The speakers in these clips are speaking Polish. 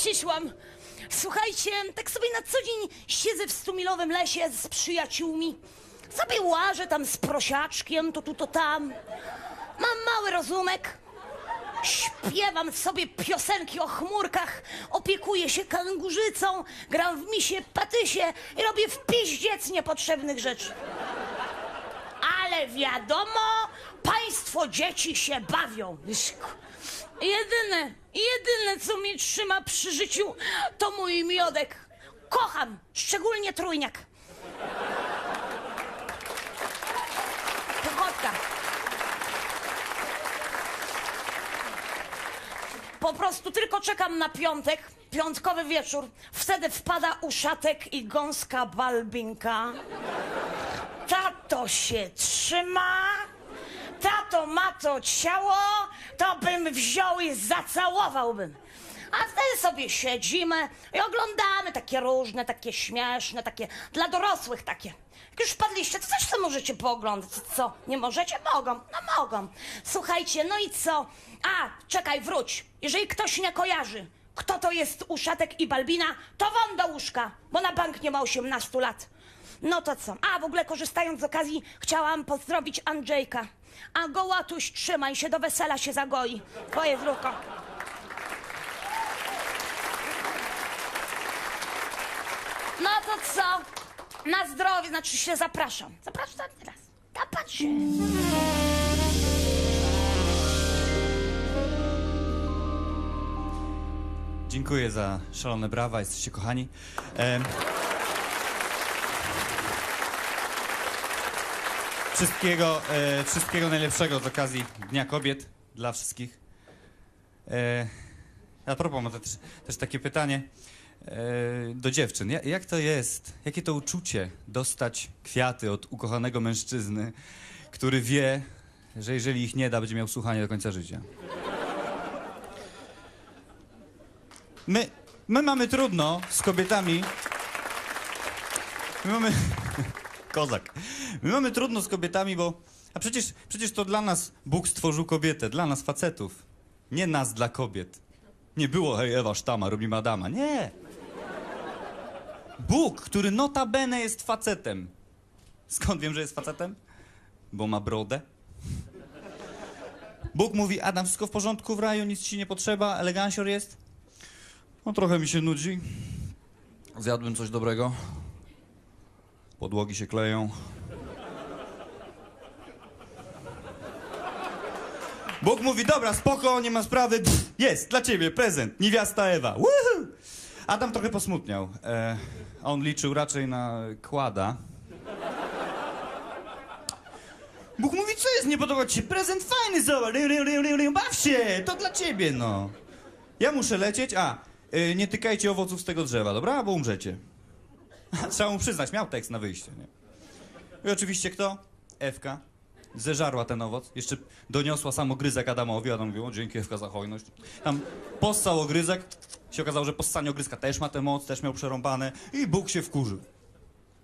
przyszłam. Słuchajcie, tak sobie na co dzień siedzę w stumilowym lesie z przyjaciółmi. Sobie łażę tam z prosiaczkiem, to tu, to tam. Mam mały rozumek. Śpiewam sobie piosenki o chmurkach, opiekuję się kangurzycą, gram w misie patysie i robię w piździec niepotrzebnych rzeczy. Ale wiadomo, państwo dzieci się bawią. Jedyne, jedyne, co mnie trzyma przy życiu, to mój miodek. Kocham, szczególnie trójniak. Pochodka. Po prostu tylko czekam na piątek, piątkowy wieczór. Wtedy wpada uszatek i gąska balbinka. Tato się trzyma, tato ma to ciało, to bym wziął i zacałowałbym. A wtedy sobie siedzimy i oglądamy takie różne, takie śmieszne, takie dla dorosłych takie. Jak już wpadliście, to też co możecie pooglądać. Co? Nie możecie? Mogą. No mogą. Słuchajcie, no i co? A, czekaj, wróć. Jeżeli ktoś nie kojarzy, kto to jest Uszatek i Balbina, to wam do łóżka, bo na bank nie ma 18 lat. No to co? A w ogóle korzystając z okazji, chciałam pozdrowić Andrzejka. A gołatuś, trzymaj się, do wesela się zagoi. Twoje zdrówko. No to co? Na zdrowie, znaczy się zapraszam. Zapraszam teraz. Tapać się. Dziękuję za szalone brawa, jesteście kochani. Wszystkiego, e, wszystkiego najlepszego z okazji Dnia Kobiet dla wszystkich. E, a propos, mam też, też takie pytanie e, do dziewczyn. Ja, jak to jest, jakie to uczucie dostać kwiaty od ukochanego mężczyzny, który wie, że jeżeli ich nie da, będzie miał słuchanie do końca życia? My, my mamy trudno z kobietami. My mamy. Kozak. My mamy trudno z kobietami, bo. A przecież, przecież to dla nas Bóg stworzył kobietę, dla nas facetów. Nie nas dla kobiet. Nie było, hej, Ewa Sztama, robimy Adama. Nie. Bóg, który notabene jest facetem. Skąd wiem, że jest facetem? Bo ma brodę. Bóg mówi, Adam, wszystko w porządku w raju, nic ci nie potrzeba, elegancior jest. No trochę mi się nudzi. Zjadłem coś dobrego. Podłogi się kleją. Bóg mówi, dobra, spoko, nie ma sprawy. Jest, dla ciebie prezent, niewiasta Ewa. Woohoo! Adam trochę posmutniał. E, on liczył raczej na kłada. Bóg mówi, co jest, nie podoba ci się? Prezent fajny, zobacz, ry, baw się, to dla ciebie, no. Ja muszę lecieć, a, y, nie tykajcie owoców z tego drzewa, dobra? Bo umrzecie. Trzeba mu przyznać, miał tekst na wyjście, nie? I oczywiście kto? Ewka. Zeżarła ten owoc, jeszcze doniosła sam ogryzek Adamowi, Adam mówił, dzięki Ewka za hojność. Tam possał ogryzek, się okazało, że possanie ogryzka też ma tę moc, też miał przerąbane i Bóg się wkurzył.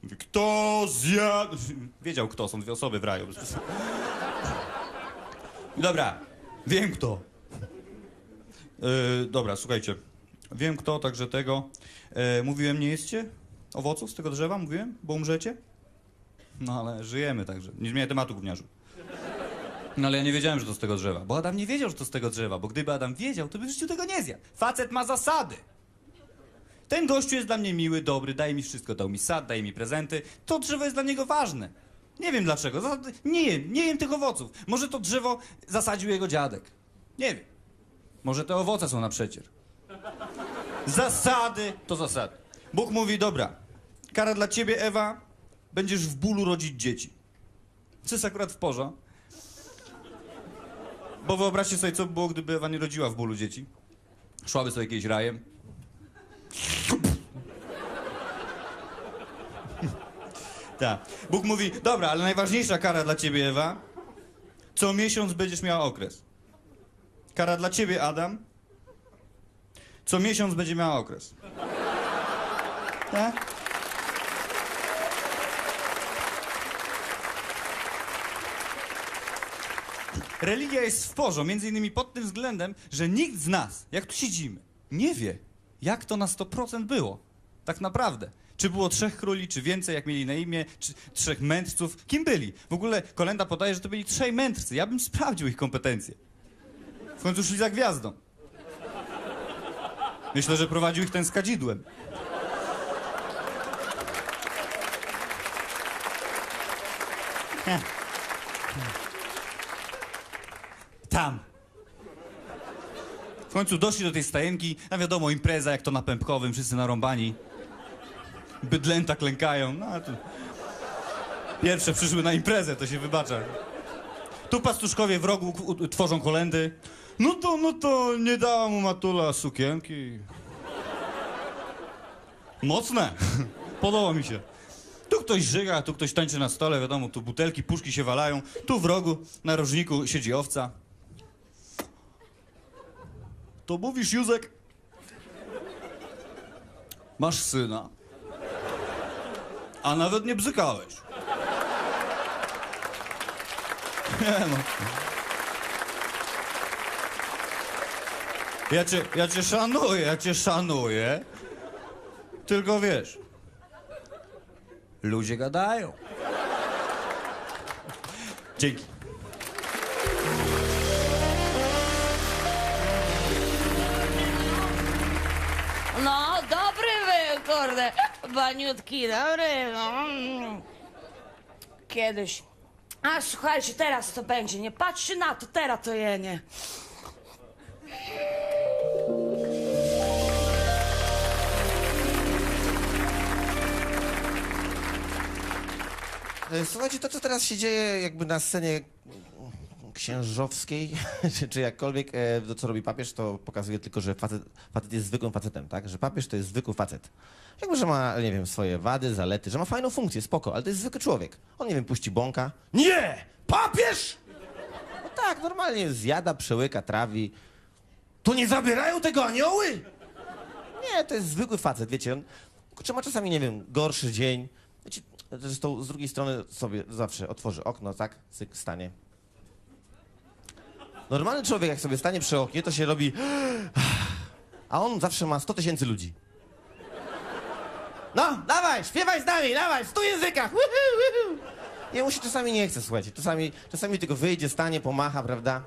Mówi, kto zjadł... Wiedział kto, są dwie osoby w raju. Dobra, wiem kto. Yy, dobra, słuchajcie. Wiem kto, także tego. Yy, mówiłem, nie jedzcie owoców z tego drzewa? Mówiłem? Bo umrzecie? No ale żyjemy także. Nie zmieniaj tematu, gówniarzu. No ale ja nie wiedziałem, że to z tego drzewa. Bo Adam nie wiedział, że to z tego drzewa. Bo gdyby Adam wiedział, to by w życiu tego nie zjadł. Facet ma zasady. Ten gościu jest dla mnie miły, dobry, daje mi wszystko. Dał mi sad, daje mi prezenty. To drzewo jest dla niego ważne. Nie wiem dlaczego. Nie jem, nie jem tych owoców. Może to drzewo zasadził jego dziadek. Nie wiem. Może te owoce są na przecier. Zasady to zasady. Bóg mówi, dobra, kara dla ciebie, Ewa, będziesz w bólu rodzić dzieci. Co jest akurat w porządku. Bo wyobraźcie sobie, co by było, gdyby Ewa nie rodziła w bólu dzieci. Szłaby sobie jakieś rajem. Tak. Bóg mówi, dobra, ale najważniejsza kara dla ciebie, Ewa, co miesiąc będziesz miała okres. Kara dla ciebie, Adam. Co miesiąc będzie miała okres. Tak? Religia jest w porządku, między innymi pod tym względem, że nikt z nas, jak tu siedzimy, nie wie, jak to na 100% było. Tak naprawdę. Czy było trzech króli, czy więcej, jak mieli na imię, czy trzech mędrców? Kim byli? W ogóle kolenda podaje, że to byli trzej mędrcy. Ja bym sprawdził ich kompetencje. W końcu szli za gwiazdą. Myślę, że prowadził ich ten z kadzidłem. Tam. W końcu doszli do tej stajenki, a wiadomo, impreza jak to na Pępkowym, wszyscy narąbani. Bydlęta klękają, no a tu... Pierwsze przyszły na imprezę, to się wybacza. Tu pastuszkowie w rogu tworzą kolendy. No to, no to nie dała mu matula sukienki. Mocne. Podoba mi się. Tu ktoś żyga, tu ktoś tańczy na stole, wiadomo, tu butelki, puszki się walają. Tu w rogu, na rożniku siedzi owca. To mówisz, Józek? Masz syna. A nawet nie bzykałeś. Nie no. Ja cię, ja cię szanuję, ja cię szanuję. Tylko wiesz, ludzie gadają. Dzięki. Kurde. Baniutki, dobry. No. Kiedyś. A słuchajcie, teraz to będzie. Nie patrzcie na to, teraz to je nie. E, Słuchajcie, to co teraz się dzieje jakby na scenie księżowskiej, czy, czy jakkolwiek, e, to co robi papież, to pokazuje tylko, że facet, facet jest zwykłym facetem, tak? Że papież to jest zwykły facet. Jakby, że ma, nie wiem, swoje wady, zalety, że ma fajną funkcję, spoko, ale to jest zwykły człowiek. On, nie wiem, puści bąka. Nie! Papież! No tak, normalnie zjada, przełyka, trawi. To nie zabierają tego anioły? Nie, to jest zwykły facet, wiecie, on kurczę, ma czasami, nie wiem, gorszy dzień. Wiecie, zresztą z drugiej strony sobie zawsze otworzy okno, tak, cyk, stanie. Normalny człowiek, jak sobie stanie przy oknie, to się robi... A on zawsze ma 100 tysięcy ludzi. No, dawaj, śpiewaj z nami, dawaj, w stu językach. Woohoo. Jemu się czasami nie chce, słuchajcie. Czasami, czasami tylko wyjdzie, stanie, pomacha, prawda?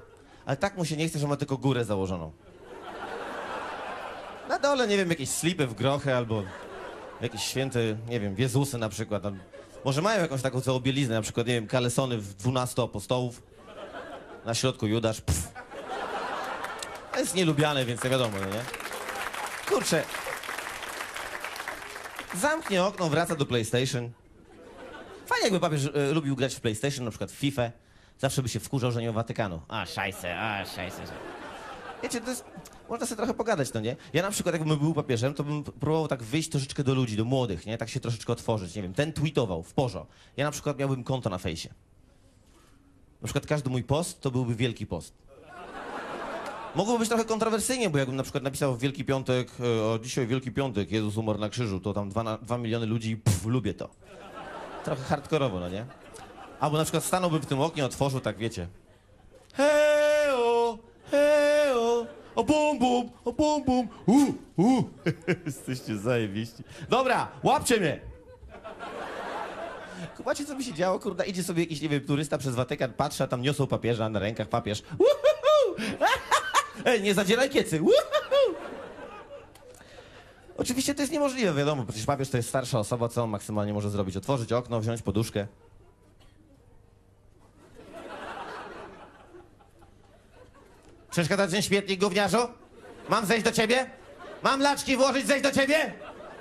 Ale tak mu się nie chce, że ma tylko górę założoną. Na dole, nie wiem, jakieś slipy w grochę albo jakieś święte, nie wiem, Jezusy na przykład. Może mają jakąś taką całą bieliznę, na przykład, nie wiem, kalesony w 12 apostołów. Na środku Judasz. Pff. To jest nielubiane, więc nie wiadomo, no nie? Kurczę. Zamknie okno, wraca do PlayStation. Fajnie jakby papież e, lubił grać w PlayStation, na przykład w FIFA. Zawsze by się wkurzał, że nie o Watykanu. A, szajse, a, szajse. Wiecie, to jest... Można sobie trochę pogadać, no nie? Ja na przykład, jakbym był papieżem, to bym próbował tak wyjść troszeczkę do ludzi, do młodych, nie? Tak się troszeczkę otworzyć, nie wiem. Ten tweetował w porzo. Ja na przykład miałbym konto na fejsie. Na przykład każdy mój post to byłby wielki post. Mogłoby być trochę kontrowersyjnie, bo jakbym na przykład napisał w Wielki Piątek, e, o dzisiaj Wielki Piątek, Jezus umarł na krzyżu, to tam dwa, na, dwa miliony ludzi, pff, lubię to. Trochę hardkorowo, no nie? Albo na przykład stanąłbym w tym oknie, otworzył tak, wiecie. Heo, heo, o bum bum, o bum bum, u, u. Jesteście zajebiści. Dobra, łapcie mnie. Kubacie, co by się działo? Kurde, idzie sobie jakiś, nie wiem, turysta przez Watykan, patrzy, a tam niosą papieża, na rękach papież. Uhuhu! Ej, nie zadzieraj kiecy. Uhuhu! Oczywiście to jest niemożliwe, wiadomo, przecież papież to jest starsza osoba, co on maksymalnie może zrobić? Otworzyć okno, wziąć poduszkę. Przeszkadza ten śmietnik, gówniarzu? Mam zejść do ciebie? Mam laczki włożyć, zejść do ciebie?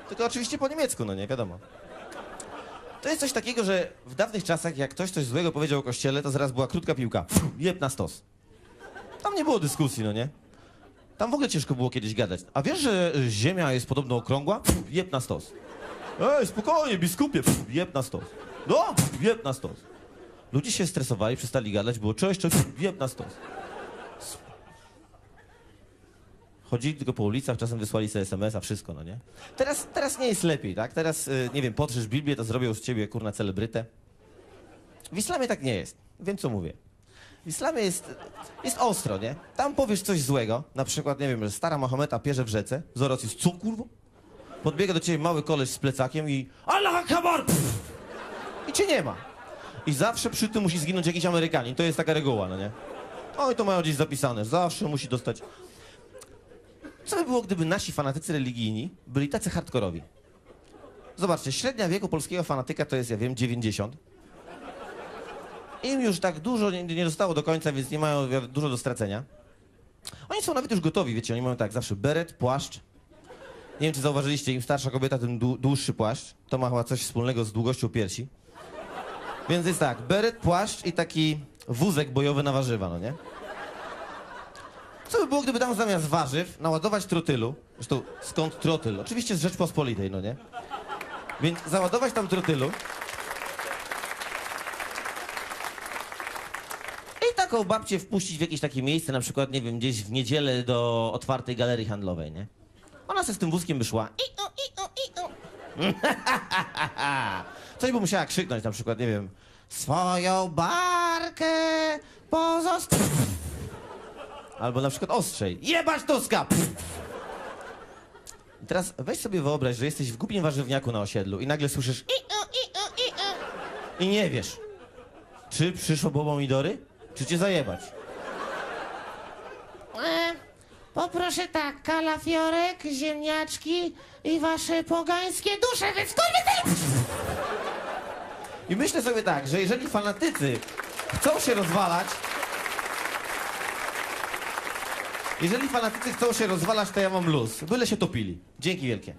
Tylko oczywiście po niemiecku, no nie, wiadomo. To jest coś takiego, że w dawnych czasach, jak ktoś coś złego powiedział o kościele, to zaraz była krótka piłka. Pff, jeb na stos. Tam nie było dyskusji, no nie? Tam w ogóle ciężko było kiedyś gadać. A wiesz, że y, ziemia jest podobno okrągła? Pff, jeb na stos. Ej, spokojnie, biskupie, Pff, jeb na stos. No, pff, jeb na stos. Ludzie się stresowali, przestali gadać, było cześć, cześć, pff, jeb na stos. Chodzili tylko po ulicach, czasem wysłali sobie SMS-a, wszystko, no nie? Teraz, teraz nie jest lepiej, tak? Teraz, y, nie wiem, potrzesz Biblię, to zrobią z ciebie, kurna, celebrytę. W islamie tak nie jest. Wiem, co mówię. w islamie jest, jest ostro, nie? Tam powiesz coś złego, na przykład, nie wiem, że stara Mahometa pierze w rzece, Zoros jest, co kurwa? Podbiega do ciebie mały koleś z plecakiem i Allah Akbar! Pff! I cię nie ma. I zawsze przy tym musi zginąć jakiś Amerykanin, to jest taka reguła, no nie? Oj, to mają gdzieś zapisane, zawsze musi dostać... Co by było, gdyby nasi fanatycy religijni byli tacy hardkorowi? Zobaczcie, średnia wieku polskiego fanatyka to jest, ja wiem, 90. Im już tak dużo nie, nie do końca, więc nie mają dużo do stracenia. Oni są nawet już gotowi, wiecie, oni mają tak, zawsze beret, płaszcz. Nie wiem, czy zauważyliście, im starsza kobieta, tym dłu- dłuższy płaszcz. To ma chyba coś wspólnego z długością piersi. Więc jest tak, beret, płaszcz i taki wózek bojowy na warzywa, no nie? Co by było, gdyby tam zamiast warzyw naładować trotylu? Zresztą skąd trotyl? Oczywiście z Rzeczpospolitej, no nie? Więc załadować tam trotylu. I taką babcię wpuścić w jakieś takie miejsce, na przykład, nie wiem, gdzieś w niedzielę do otwartej galerii handlowej, nie? Ona se z tym wózkiem by szła. I, o, i, o, i, o. Coś by musiała krzyknąć, na przykład, nie wiem. Swoją barkę pozost... Albo na przykład ostrzej. Jebać Tuska! I teraz weź sobie wyobraź, że jesteś w głupim warzywniaku na osiedlu i nagle słyszysz i, nie wiesz, czy przyszło bobą Idory, czy cię zajebać. E, poproszę tak, kalafiorek, ziemniaczki i wasze pogańskie dusze, więc kurwy I myślę sobie tak, że jeżeli fanatycy chcą się rozwalać, jeżeli fanatycy chcą się rozwalać, to ja mam luz. Byle się topili. Dzięki wielkie.